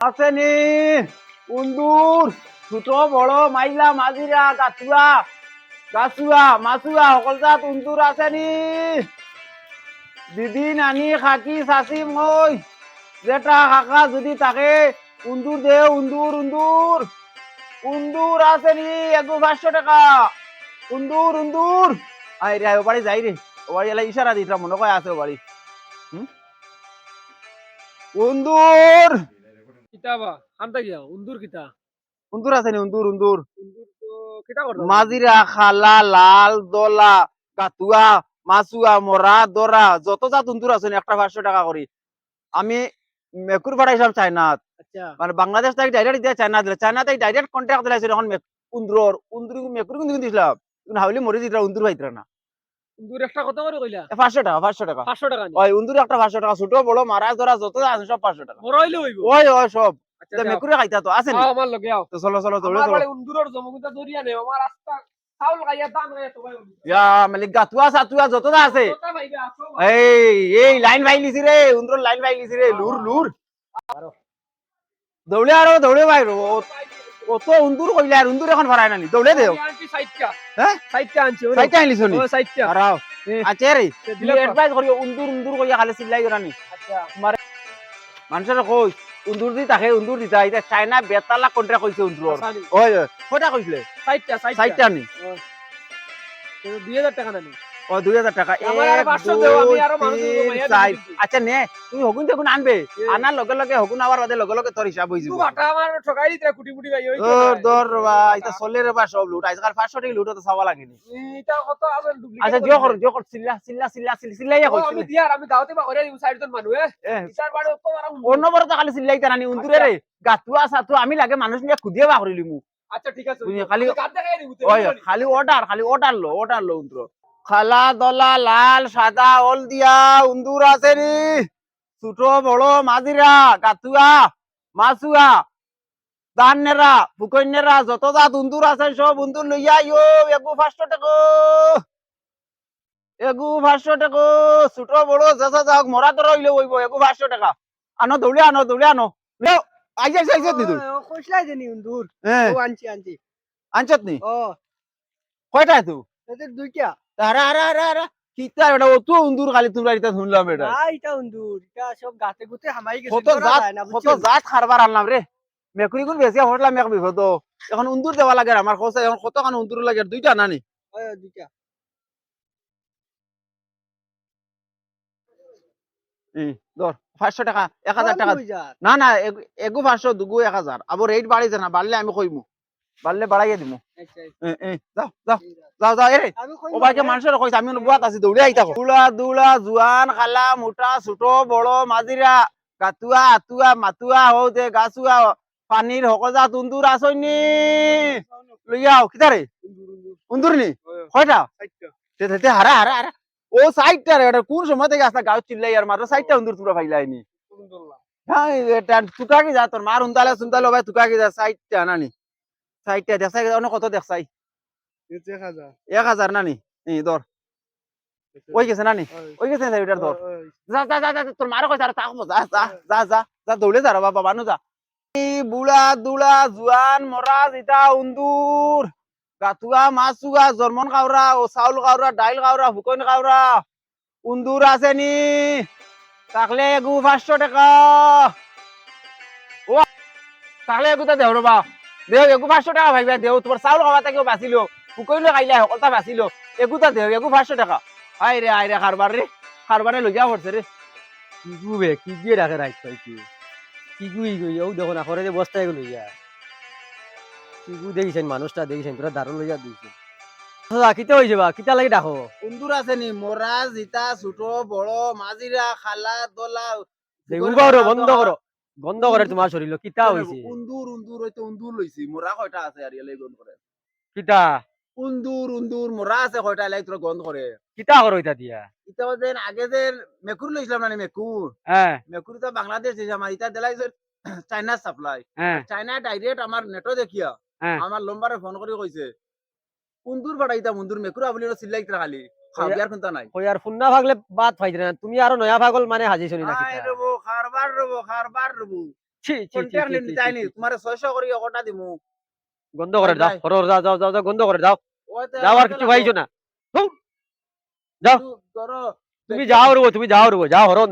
আসেনি। উন্দুর, ছোট, বড়, মাইলা, মাঝিরা, গাছুয়া গাছুয়া, মাছুয়া, সকল জাত উন্দুর আসেনি। দিদি, নানি, খাকি, চাচি, মই, জেঠা, কাকা, যদি থাকে উন্দুর দে উন্দুর উন্দুর উন্দুর আসেনি একদম পাঁচশো টাকা। উন্দুর উন্দুর আই রে ও যাই রে ও বাড়ি এলা ইশারা দিতরা মনে কয় আছে ও বাড়ি হুম? উন্দুর কিতাবা খানটা গিয়া উন্দুর কিতা? উন্দুর আছে নি? উন্দুর উন্দুর উন্দুর তো কিতা করতা মাজিরা খালা লাল দলা কাতুয়া মাসুয়া মরা দরা যত জাত উন্দুর আছে একটা পাঁচশো টাকা করি আমি মেকুর পাঠাইছিলাম চাইনাত। আচ্ছা। মানে বাংলাদেশ থেকে ডাইরেক্ট দিয়ে চাইনা দিলে। চাইনা থেকে ডাইরেক্ট কন্ট্যাক্ট দিলাইছিল এখন উন্দুরর উন্দুর মেকুর কিন্তু দিছিলাম কিন্তু হাউলি মরে দিতরা উন্দুর পাইতরা না। উন্দুর একটা কত করে কইলা? এ পাঁচশো টাকা পাঁচশো টাকা। পাঁচশো টাকা ওই উন্দুর একটা পাঁচশো টাকা ছোট বড় মারা ধরা যত আছে সব পাঁচশো টাকা। বড় হইলে হইব। ওই ওই সব। আচ্ছা মেকুরে খাইতা তো আছে নি? আমার লগে আও। তো চলো চলো দৌড়ে চলো বাড়ি জমগুতা দরিয়া নেই আমার রাস্তা চাউল খাইয়া দান খাইয়া সবাই উন্দুর। ইয়া মানে গাতুয়া সাতুয়া যত আছে। তোতা ভাইবে আসো এই এই লাইন ভাই লিছি রে উন্দর লাইন ভাই লিছি রে লুর লুর দৌড়ে আরও দৌড়ে ভাই রো কত উন্দুর কইলে আর উন্দুর এখন ভরায় নানি। দৌড়ে দেও। হ্যাঁ? সাইটটা আনছি ওই সাইটা নি সাইটটা আরাও আচ্ছা রে এডভাইস করিও উন্দুর উন্দুর কইয়া খালি চিল্লাই করানি আচ্ছা। মানুষের কই উন্দুর দি তাকে উন্দুর দিতা এটা চাইনা বেতালা কন্ট্রাক্ট কইছে উন্দুর ওই ওই কয়টা কইছিলে সাইটটা সাইটটা সাইটটা নি তো 2000 টাকা নানি। ও দুই হাজার টাকা। আমার আর এক, 500 দেও, আমি দুই, আরও মানুষ দেবো, তিন, ভাইয়া চার। দিবি কিন্তু। আচ্ছা নে তুই হগুন দেখুন আনবে। আনার লগে লগে হগুন আবার বাদে লগে লগে তোর হিসাব হয়ে তোর দর এটা চলে রবা সব লুট। আজকাল পাঁচশো টাকা লুট তো চাওয়া লাগেনি। আচ্ছা জিও কর জিও কর চিল্লা চিল্লা চিল্লা চিল্লা চিল্লাইয়া কর আমি দিয়ার আমি দাওতে বা করে দিব সাইড মানুষ এ এ ইসার বাড়ি তো খালি চিল্লাইতা নানি উন্দুরে রে গাতুয়া সাতুয়া আমি লাগে মানুষ নিয়ে খুদিয়ে বা করিলি মু আচ্ছা ঠিক আছে। খালি- খালি অর্ডার খালি অর্ডার লো অর্ডার লো উন্দুর খালা দলা লাল সাদা অল দিয়া উন্দুর আছে নি ছোট বড় মাঝিরা গাতুয়া মাছুয়া দান্নেরা ফুকন্যেরা যত জাত উন্দুর আছে সব উন্দুর লইয়া ইয়ো এগু পাঁচশো টাকা। এগু পাঁচশো টাকা। ছোট বড় যেসা যাওক মরা তোর হইলে হইব এগু পাঁচশো টাকা। আনো দৌড়ে আনো দৌড়ে আনো। লেও আইজ আইজ নি কইছলাই জানি উন্দুর ও আনছি আনছি। আনছত নি? ও কয়টা তুই এতে দুইটা আরে আরে আরে আরে কিতা এটা ও উন্দুর খালি তোমরা এটা শুনলাম এটা। না এটা উন্দুর এটা সব গাতে গুতে হামাই গেছে কত জাত কত জাত খারবার আনলাম রে। মেকুরি গুণ বেশি হটলাম এক বিপদ এখন উন্দুর দেওয়া লাগে আমার খোঁজ এখন কত খান উন্দুর লাগে দুইটা নানি? দুইটা। ধর পাঁচশো টাকা এক হাজার টাকা। না না এগু- এগু পাঁচশো দুগু এক হাজার আবার রেট বাড়িছে না বাড়লে আমি কইমু বাড়লে বাড়াইয়ে দিমু। আচ্ছা, এ, যাও যাও। যাও যাও এ রে আমি কই ও বাইকে মানুষের কইছে আমি বুয়াত আছি দৌড়ে আইতা দুলা দুলা জুয়ান খালা মোটা ছোট বড় মাজিরা গাতুয়া আতুয়া মাতুয়া হও যে গাছুয়া পানির হকজা তুন্দুর আসইনি লইয়াও কিতারে উন্দুর, নি? কয়টা। তে হারা হারা হারা ও সাইডটা রে এটা কোন সময় থেকে আসা গাও চিল্লাই আর মাত্র সাইডটা উন্দুর তোমরা উন্দুর হ্যাঁ এটা তুকা কি যা তোর মার উন্তালে সুন্তালে ভাই তুকা কি যা সাইডটা নানি। সাইডটা দেখছাই অনেক কত দেখছাই এক হাজার। নানি? ধর। ওই গেছে নানি? ওই, গেছে ওইটার। যা যা যা তোর মারো কইছে আর তাকবো যা যা যা যা যা দৌড়ে যা বাবা বানু যা। বুড়া দুলা জুয়ান মরা জিতা উন্দুর। গাতুয়া মাছুয়া জর্মন কাউরা ও চাউল কাউরা ডাইল কাউরা ফুকন কাউরা উন্দুর আছে নি? তাকলে এগু পাঁচশো টাকা। ও তাকলে এগুতা দেও রবা দেও এগু পাঁচশো টাকা ভাইবা দেও তোমার চাউল খাওয়া থেকেও বাঁচিল। ফুকইলে খাইলে সকলটা বাঁচিল এগুতা দেও এগু পাঁচশো টাকা। আই রে আই রে খারবার রে খারবারে লইয়া পড়ছে রে কি গুবে কি গিয়ে রাখে রাখতে কি? কি গুই গুই ও দেখো না করে বস্তায়গুলো ইয়া। কি গু দেখিছেন মানুষটা দেখিছেন তোরা দারুণ লইয়া দিয়েছেন কিতা হয়েছে বা কিতা লাগি ডাকো উন্দুর আছে নি? মরা জিতা ছোট বড় মাজিরা খালা দলা দেখুন করো বন্ধ করো বন্ধ করে তোমার শরীর কিতা হয়েছে উন্দুর উন্দুর হইতে উন্দুর লইছি মরা কয়টা আছে আর গন্ধ করে কিতা? উন্দুর উন্দুর মরা আছে কয়টা এলাই তোর গন্ধ করে কিতা করো এটা দিয়া? ইতা যেন আগে যে মেকুর লইছিলাম না মেকুর হ্যাঁ মেকুর তো বাংলাদেশ দিছে আমার ইতা দেলাই চাইনা সাপ্লাই চাইনা ডাইরেক্ট আমার নেটো দেখিয়া। আমার লম্বারে ফোন করে কইছে উন্দুর পাঠাইতা উন্দুর মেকুর আবলি চিল্লাইতে খালি? খাবিয়ার কোনটা নাই? ওই আর ফুন্না ভাগলে বাদ ফাইতে না তুমি আরও নয়া ভাগল মানে হাজিছ নি না রবো খারবার রবো খারবার রবো ছি, ছি, চাইনি ছি, ছি। তোমার ছয়শো করে কটা দিমু। গন্ধ করে দাও ভাই। হর হর, যাও যাও যাও গন্ধ করে দাও যাও আর কিছু। ভাইছো না যাও। তুমি যাও রবো তুমি যাও রবো যাও হরন